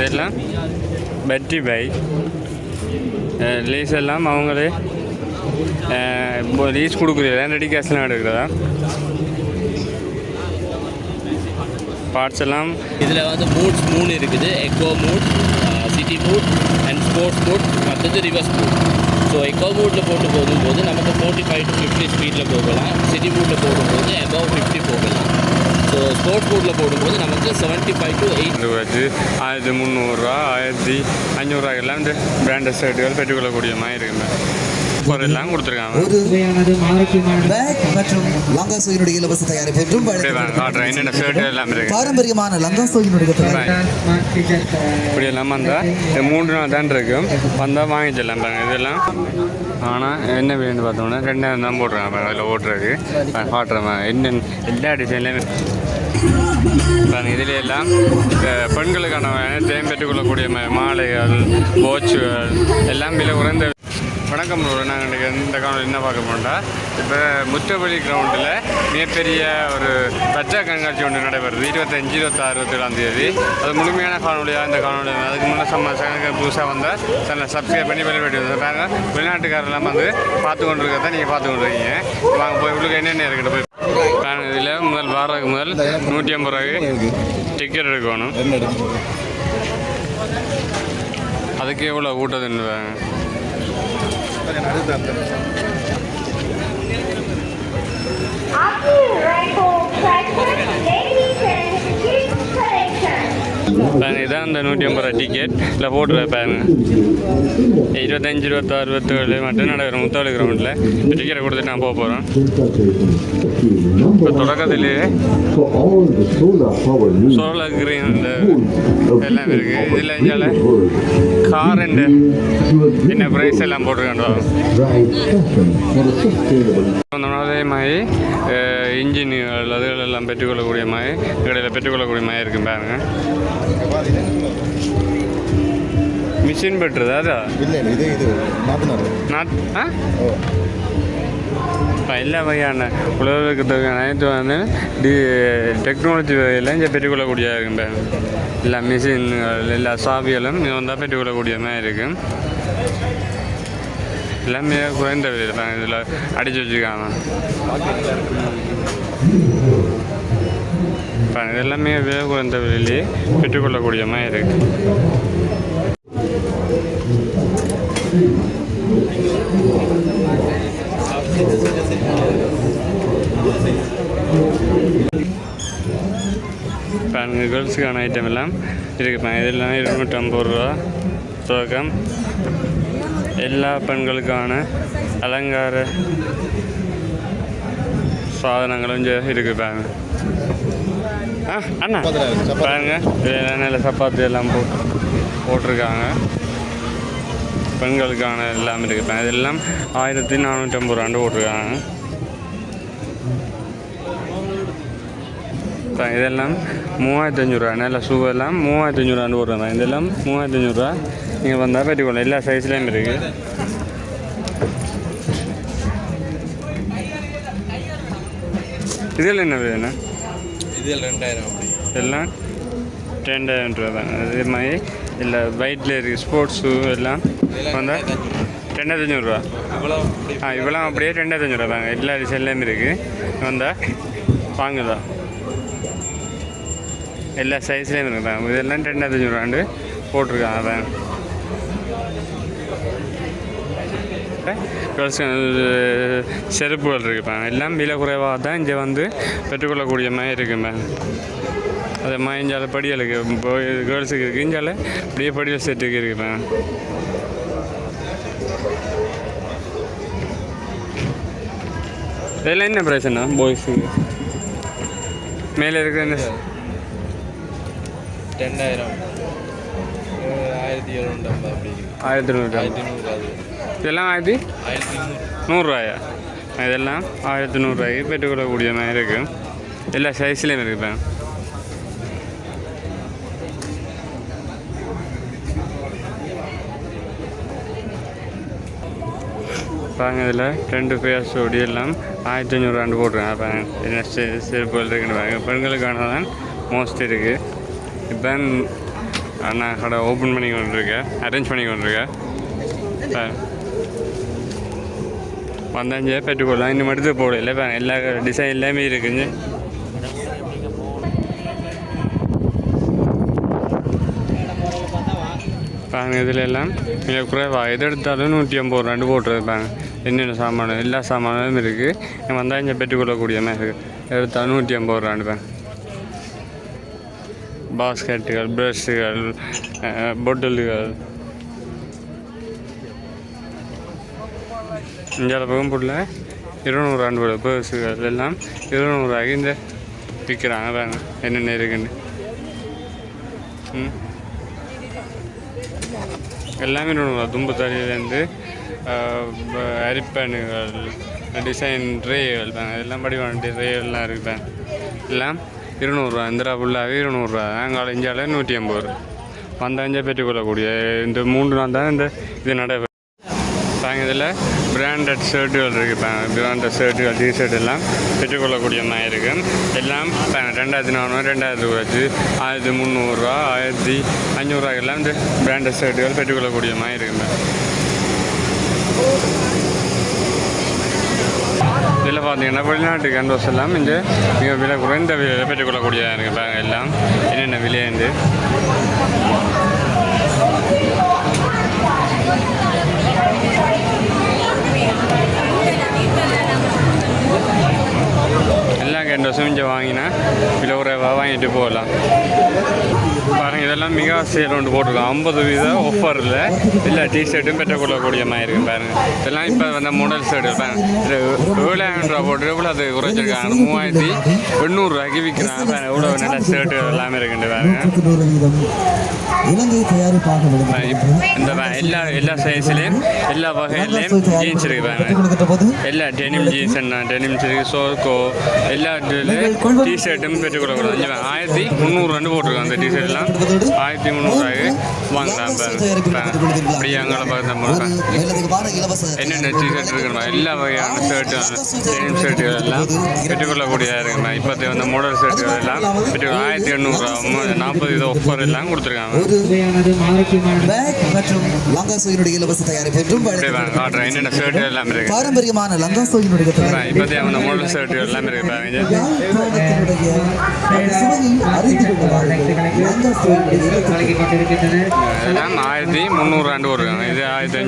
இதெல்லாம் battery bike lease எல்லாம் அவங்களே லீஸ் கொடுக்குறதா ரெடி கேஷ்லாம் எடுக்கிறதா? பார்ட்ஸ் எல்லாம். இதில் வந்து மூட்ஸ் மூணு இருக்குது. Eco mode city mode and sports mode மற்றது ரிவர்ஸ் மூட் ஸோ எக்கோ மூட்டில் போட்டு போகும்போது நமக்கு ஃபோர்ட்டி ஃபைவ் டு ஃபிஃப்டி ஸ்பீடில் போகலாம். சிட்டி மூட்டில் போகும்போது அபவ் ஃபிஃப்டி போகலாம். ஸோ ஸ்போர்ட்ஸ் மூட்டில் போடும்போது நமக்கு செவன்ட்டி ஃபைவ் டு எயிட் வச்சு ஆயிரத்தி முந்நூறுரூவா ஆயிரத்தி அஞ்சூறுரூவாக்கெல்லாம் இந்த பிராண்டட் ஷர்ட்டுகள் பெற்றுக்கொள்ளக்கூடிய மாதிரி இருக்குங்க. ஒரு எல்லாம் கொடுத்துருக்காங்க. பேக் மற்றும் இலவச தயாரிப்பு என்றும் என்னென்ன பாரம்பரியமான ஸ்மார்ட் ஃபீச்சர் இப்படி எல்லாம் வந்தால் மூன்று நாள் தான் இருக்கும். வந்தால் வாங்கிச்சிடலாம் பாருங்க. இதெல்லாம் ஆனால் என்ன வேணும்னு பார்த்தோம்னா ரெண்டாயிரம் தான் போடுறாங்க. அதில் ஓட்டுறதுக்கு. காட்டுறேன் என்ன எல்லா டிசைன்லேயும் நான் இதிலெல்லாம் பெண்களுக்கான அனைத்தையும் பெற்றுக்கொள்ளக்கூடிய மாலைகள் வாட்சுகள் எல்லாம் விலை குறைந்த வணக்கம் ப்ரோ நாங்கள் இன்றைக்கி இந்த காலம் என்ன பார்க்க போனோம்னா இப்போ முத்தபலி கிரவுண்டில் மிகப்பெரிய ஒரு பச்சை கண்காட்சி ஒன்று நடைபெறுது. இருபத்தஞ்சு இருபத்தாறு இருபத்தேழாம் தேதி. அது முழுமையான காணொலியாக இந்த காணொலி அதுக்கு முன்னே சம்ம சேனலுக்கு புதுசாக வந்தால் சேனலை சப்ஸ்கிரைப் பண்ணி வெளியே வேண்டி வந்து பாருங்க வெளிநாட்டுக்காரெல்லாம் வந்து பார்த்து கொண்டு இருக்கிறத நீங்கள் பார்த்து கொண்டு இருக்கீங்க வாங்க போய் உங்களுக்கு என்னென்ன இருக்குது போய் இதில் முதல் வாரத்துக்கு முதல் நூற்றி ஐம்பது ரூபாய்க்கு டிக்கெட் எடுக்கணும். அதுக்கு எவ்வளோ ஊட்டதுன்னு பாருங்க. பாருங்க இதான் இந்த நூற்றி ஐம்பது ரூபா டிக்கெட் இல்லை போட்டுருவேன் பாருங்க இருபத்தஞ்சு இருபத்தாறு இருபத்தேழு மட்டும் நடைபெறும் முத்தாளு கிரவுண்டில் இந்த டிக்கெட்டை கொடுத்துட்டு நான் போக போகிறோம் இப்போ தொடக்கத்திலேயே சோலார் கிரீன் எல்லாம் இருக்குது இதில் இஞ்சால கார் அண்டு என்ன ப்ரைஸ் எல்லாம் போட்டிருக்காண்டோ drive fashion for a sustainable அதே மாதிரி இன்ஜின் அதுகளெல்லாம் பெற்றுக்கொள்ளக்கூடிய மாதிரி கடையில் பெற்றுக்கொள்ளக்கூடிய மாதிரி இருக்கும் பாருங்கள் மிஷின் பெட்ருதா அதா? இல்லை இது இது நாட் ஆ? இப்போ எல்லா வகையான உலகத்துக்கு தேவையான அனைத்து வந்து டி டெக்னாலஜி வகையில் இங்கே பெற்றுக்கொள்ளக்கூடியதாக இருக்கும் எல்லா மிஷின்கள் எல்லா சாவிகளும் இது வந்தால் பெற்றுக்கொள்ளக்கூடிய மாதிரி இருக்கும் எல்லாமே குறைந்த விலையில் இதில் அடித்து வச்சுருக்காங்க. பாருங்க, இது எல்லாமே விலை குறைந்த விலையிலேயே பெற்றுக்கொள்ளக்கூடிய மாதிரி இருக்கு. பாருங்க கேர்ள்ஸுக்கான ஐட்டம் எல்லாம் இருக்குது பாருங்க இதெல்லாம் இருநூற்றம்பது ரூபா துவக்கம். எல்லா பெண்களுக்கான அலங்கார சாதனங்களும் இருக்குது பாருங்க. ஆ அண்ணா. பாருங்க இதெல்லாம் நல்ல சப்பாத்தி எல்லாம் போட்டு போட்டிருக்காங்க. பெண்களுக்கான எல்லாம் இருக்குது பாருங்க. இதெல்லாம் ஆயிரத்தி நானூற்றம்பது ரூபாண்டு போட்டிருக்காங்க. இதெல்லாம் மூவாயிரத்தி அஞ்சூறுரூவா நல்ல ஷூ எல்லாம் மூவாயிரத்தி அஞ்சூறுவான்னு போடுறாங்க இதெல்லாம் மூவாயிரத்தி அஞ்சூறுரூவா நீங்கள் வந்தால் பெற்றுக்கொள்ளலாம் எல்லா சைஸ்லேயும் இருக்குது இதில் என்ன வேணும் இதில் ரெண்டாயிரம் அப்படி. எல்லாம் ரெண்டாயிரம் ரூபா தான். அதே மாதிரி இல்லை வெயிட்டில் இருக்குது ஸ்போர்ட்ஸ் எல்லாம் வந்தால் ரெண்டாயிரத்தி அஞ்சூறுரூவா இவ்வளோ ஆ இவ்வளோ அப்படியே ரெண்டாயிரத்தி அஞ்சூறுவா தாங்க. எல்லா டிசைன்லேயும் இருக்குது வந்தால் வாங்குதான் எல்லா சைஸ்லேயும் இருக்குதாங்க இதெல்லாம் ரெண்டாயிரத்தி அஞ்சூறுவாண்டு போட்டிருக்காங்க அதான். செருப்புகள் இருக்குப்பா எல்லாம் விலை குறைவாக தான் இங்கே வந்து பெற்றுக்கொள்ளக்கூடிய மாதிரி இருக்குமே அது மாதிரி இஞ்சால படியலுக்கு கேர்ள்ஸுக்கு இருக்குது இஞ்சால அப்படியே படியல் செட்டுக்கு இருக்குப்பா இதெல்லாம் என்ன ப்ரைஸ்ண்ணா பாய்ஸுக்கு மேலே இருக்கிற என்ன? ரெண்டாயிரம். ஆயிரத்தி எழுநூற்றம்பது அப்படி ஆயிரத்தி நூறு ஆயிரத்தி நூறு இதெல்லாம் ஆயிரத்தி நூறுரூவாயா இதெல்லாம் ஆயிரத்தி நூறுரூவாய்க்கு பெற்றுக்கொள்ளக்கூடிய மாதிரி இருக்குது எல்லா சைஸ்லேயும் இருக்குது பாருங்க இதில் ரெண்டு பேர் ஒடி எல்லாம் ஆயிரத்தி அஞ்சூறுவாண்டு போட்டுருங்க பாருங்க என்ன செ- செருப்புகள் இருக்குன்னு பாருங்க பெண்களுக்கான தான் மோஸ்ட் இருக்குது இப்போ நான் கடை ஓப்பன் பண்ணி கொண்டிருக்கேன் அரேஞ்ச் பண்ணி கொண்டிருக்கேன் பாரு. வந்தாஞ்சே பெற்றுக்கொள்ளலாம் இன்னும் எடுத்து போடல எல்லா டிசைன் எல்லாமே இருக்குங்க பாருங்க இதில் எல்லாம் மிக குறைவாக எது எடுத்தாலும் நூற்றி ஐம்பது ரூபாண்டு போட்டுருப்பாங்க என்னென்ன சாமானும் எல்லா சாமானும் இருக்குது வந்தால் இங்கே பெற்றுக்கொள்ளக்கூடிய மாதிரி இருக்குது எடுத்தாலும் நூற்றி ஐம்பது ரூபாண்டு பாஸ்கெட்டுகள் ப்ரஷ்ஷுகள் பொட்டலுகள் இந்தியாவில் பக்கம் இருநூறு ஆண்டு போல எல்லாம் இருநூறுவாய்க்கு இந்த விற்கிறாங்க தாங்க என்னென்ன இருக்குன்னு. எல்லாமே இருநூறுவா தும்பு தறியிலேருந்து அரிப்பேனுகள் டிசைன் ரேகள் தாங்க எல்லாம் படிவான ரேகள்லாம் இருக்குதாங்க எல்லாம் இருநூறுவா இந்திரா ஃபுல்லாகவே இருநூறுவா. அங்கே இந்தியாவில் நூற்றி ஐம்பது ரூபா. வந்தாஞ்சா பெற்றுக்கொள்ளக்கூடிய இந்த மூன்று நாள் தான் இந்த இது நடைபெறும் தாங்க இதில் பிராண்டட் ஷர்ட்டுகள் இருக்குது பிராண்டட் ஷர்ட்டுகள் டிஷர்ட் எல்லாம் பெற்றுக்கொள்ளக்கூடிய மாதிரி இருக்குது எல்லாம் ரெண்டாயிரத்தி நானூறு ரெண்டாயிரத்தி குறைச்சி ஆயிரத்தி முந்நூறுரூவா ஆயிரத்தி அஞ்சூறுரூவாய்க்கெல்லாம் இந்த பிராண்டட் ஷர்ட்டுகள் பெற்றுக்கொள்ளக்கூடிய மாதிரி இருக்குது இதில் பார்த்தீங்கன்னா வெளிநாட்டு கேன்வாஸ் எல்லாம் இங்கே மிக விலை குறைந்த விலையில் பெற்றுக்கொள்ளக்கூடியதாக இருக்குது பாருங்கள் எல்லாம். என்னென்ன விலையுண்டு ரெண்டு கேண்டோஸும் இங்கே வாங்கினா விலை குறைவாக வாங்கிட்டு போகலாம். பாருங்கள் இதெல்லாம் மிக சேல் ஒன்று போட்டிருக்கோம். ஐம்பது வீத ஆஃபரில் இல்லை டிஷர்ட்டும் பெற்றுக்கொள்ளக்கூடிய மாதிரி இருக்குது பாருங்க. இதெல்லாம் இப்போ வந்த மாடல் ஷர்ட் பாருங்கள் இது ஏழாயிரம் ரூபா போட்டு எவ்வளோ அது குறைச்சிருக்காங்க. மூவாயிரத்தி எண்ணூறுரூவாய்க்கு விற்கிறாங்க பாருங்கள் எவ்வளோ நல்ல ஷர்ட்டு எல்லாமே இருக்குண்டு பாருங்க. இலங்கை தயாரிப்பாக இந்த எல்லா எல்லா சைஸ்லேயும் எல்லா வகையிலையும் ஜீன்ஸ் இருக்கு பாருங்க. எல்லா டெனிம் ஜீன்ஸ் என்ன டெனிம் இருக்கு சோர்கோ எல்லா டிஷர்ட்டும் பெற்றுக்கொள்ளக்கூடாது இங்க பாருங்க, ஆயிரத்தி முந்நூறு ரெண்டு போட்டிருக்கோம் அந்த டிஷர்ட்லாம் ஆயிரத்தி முந்நூறுவாய்க்கு வாங்கலாம். அப்படியே அங்கே இலவச என்னென்ன டிஷர்ட் இருக்குமா எல்லா வகையான ஷர்ட்டு டெனிம் ஷர்ட்டுகள் எல்லாம் பெற்றுக்கொள்ளக்கூடியதாக இருக்குமா இப்போ அந்த மாடல் ஷர்ட்டுகள் எல்லாம் பெற்று ஆயிரத்தி எண்ணூறுரூவா நாற்பது இது ஆஃபர் எல்லாம் கொடுத்துருக்காங்க. மற்றும் லங்காசோயினுடைய இலவச தயாரிப்பு என்றும் அப்படியே வாங்க காட்டுறேன். என்னென்ன ஷர்ட்டு எல்லாம் இருக்கு. பாரம்பரியமான லங்காசோயினுடைய இப்போதைய அந்த மாடல் ஷர்ட்டு எல்லாம் இருக்கு பாருங்க. யாழ்ப்பாணத்தினுடைய அறிந்து கொள்வார்கள் ஆயிரத்தி முந்நூறு ஆண்டு வருவாங்க இது ஆயிரத்தி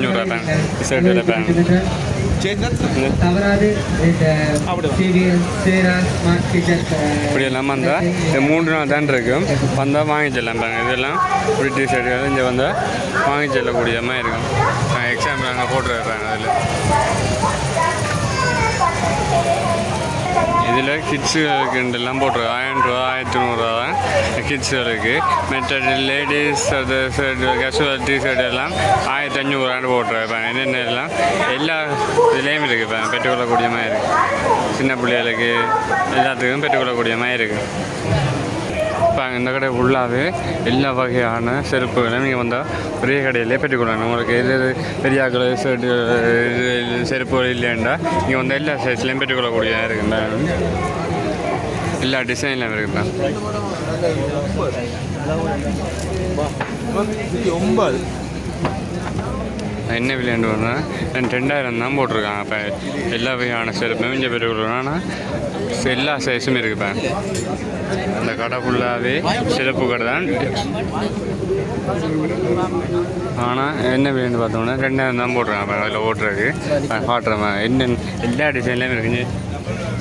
ஸ்மார்ட் ஃபீச்சர் இப்படி எல்லாம் வந்தால் இந்த மூன்று நாள் தான் இருக்கும். வந்தால் வாங்கி செல்லாம் பாருங்க. இதெல்லாம் இப்படி டிஷர்ட் இங்கே வந்தால் வாங்கி செல்லக்கூடிய மாதிரி இருக்கும். எக்ஸாம்பிள் அங்கே போட்டுருக்காங்க அதில். இதில் கிட்ஸுகளுக்கு எல்லாம் போட்டிருக்காங்க ஆயிரம் ரூபா ஆயிரத்தி நூறுரூவா தான் கிட்ஸுகளுக்கு மற்ற லேடிஸ் அது கேஷுவல் டிஷர்ட் எல்லாம் ஆயிரத்தி அஞ்சூறுவாண்டு போட்டிருக்காங்க என்னென்ன எல்லாம் எல்லா இதுலேயும் இருக்குது இப்போ பெற்றுக்கொள்ளக்கூடிய மாதிரி இருக்குது சின்ன பிள்ளைகளுக்கு எல்லாத்துக்கும் பெற்றுக்கொள்ளக்கூடிய மாதிரி இருக்குது இப்போ இந்த கடை ஃபுல்லாகவே எல்லா வகையான செருப்புகளும் நீங்கள் வந்தால் ஒரே கடையிலே பெற்றுக்கொள்ளணும். உங்களுக்கு எது எது பெரியாக்கள் ஷர்ட்டு செருப்புகள் இல்லைண்டா நீங்கள் வந்து எல்லா சைஸ்லேயும் பெற்றுக்கொள்ளக்கூடியதாக இருக்குங்க எல்லா டிசைன்லையும் இருக்குதா? என்ன விளையாண்டு வரேன் ரெண்டாயிரம் தான் போட்டிருக்காங்க இப்போ. எல்லா வகையான செருப்பும் இங்கே பெற்றுக்கொள்ளணும். ஆனால் எல்லா சைஸும் இருக்குப்பா அந்த கடை ஃபுல்லாகவே சிறப்பு கடை தான். ஆனால் என்ன வேணும்னு பார்த்தோம்னா ரெண்டாயிரம் தான் போடுறாங்க அதில் ஓட்டுறதுக்கு காட்டுறேன் என்ன எல்லா டிசைன்லேயும் இருக்குங்க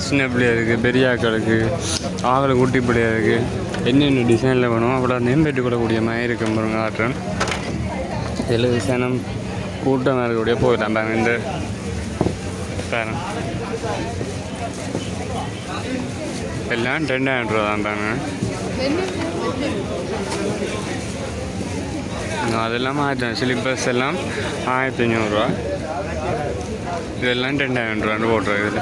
சின்ன பிள்ளையா இருக்குது பெரியாக்களுக்கு ஆவலை குட்டி பிள்ளையா இருக்குது என்னென்ன டிசைனில் வேணும் அவ்வளோ நேம் கொள்ளக்கூடிய மாதிரி இருக்கு. பாருங்க ஆட்டம் இதில் டிசைனும் கூட்டமாக இருக்கக்கூடிய போயிடலாம். பாருங்க இந்த பாருங்க. എല്ലാം രണ്ടായിരം രൂപ താണ്ടാണ് അതെല്ലാം ആയിരത്തി സിലിബസ് എല്ലാം ആയിരത്തി അഞ്ഞൂറ് രൂപ ഇതെല്ലാം രണ്ടായിരം രൂപയാണ് ബോർഡർ ഇതിൽ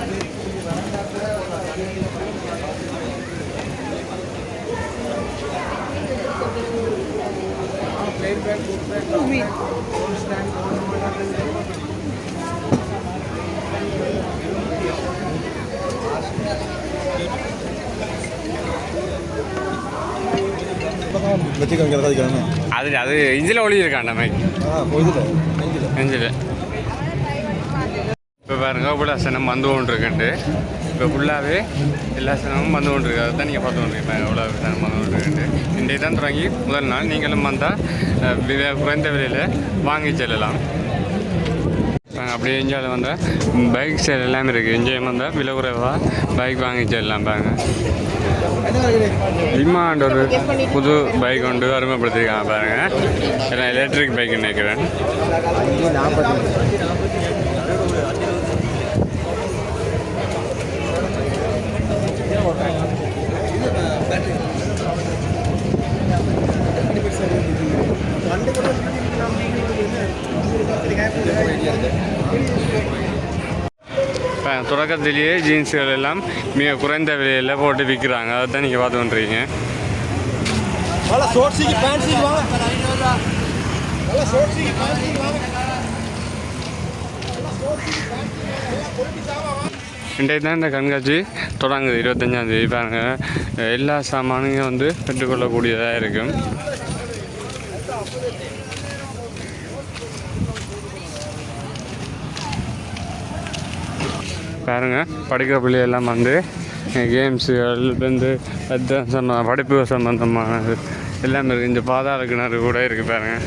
Thank you. இதில் வச்சுக்கோங்க கதைக்கிறேன் அது அது இஞ்சில் ஒளி இருக்காண்ட மைக்? நெஞ்சில். இப்போ பாருங்க இவ்வளோ சனம் வந்து கொண்டு இருக்குன்ட்டு இப்போ ஃபுல்லாகவே எல்லா சனமும் வந்து கொண்டு இருக்கு அதுதான் நீங்கள் பார்த்து கொண்டு எவ்வளோ சனம் வந்து கொண்டு இருக்குன்ட்டு இன்றைக்கு தான் தொடங்கி முதல் நாள். நீங்களும் வந்தால் குறைந்த விலையில் வாங்கி செல்லலாம். அப்படியே என்ஜாயில் வந்தால் பைக் சேல் எல்லாமே இருக்குது என்ஜாய் வந்தால் விலை குறைவாக பைக் வாங்கி செல்லலாம். பாருங்க. விமாண்ட் ஒரு புது பைக் கொண்டு அறிமுகப்படுத்திருக்காங்க பாருங்க. ஏன்னா எலக்ட்ரிக் பைக் நினைக்கிறேன் இப்போ தொடக்கத்திலேயே ஜீன்ஸுகள் எல்லாம் மிக குறைந்த விலையில் போட்டு விற்கிறாங்க அதை தான் நீங்கள் பார்த்து வாங்க இன்றைக்கு தான் இந்த கண்காட்சி தொடங்குது. இருபத்தஞ்சாந்தேதி பாருங்க. எல்லா சாமானுங்க வந்து பெற்றுக்கொள்ளக்கூடியதாக இருக்கும். பாருங்கள் படிக்கிற பிள்ளைகள்லாம் வந்து கேம்ஸு வந்து அது சம்ம படிப்பு சம்மந்தமான எல்லாமே இருக்குது இந்த பாதாள கிணறு கூட இருக்குது பாருங்கள்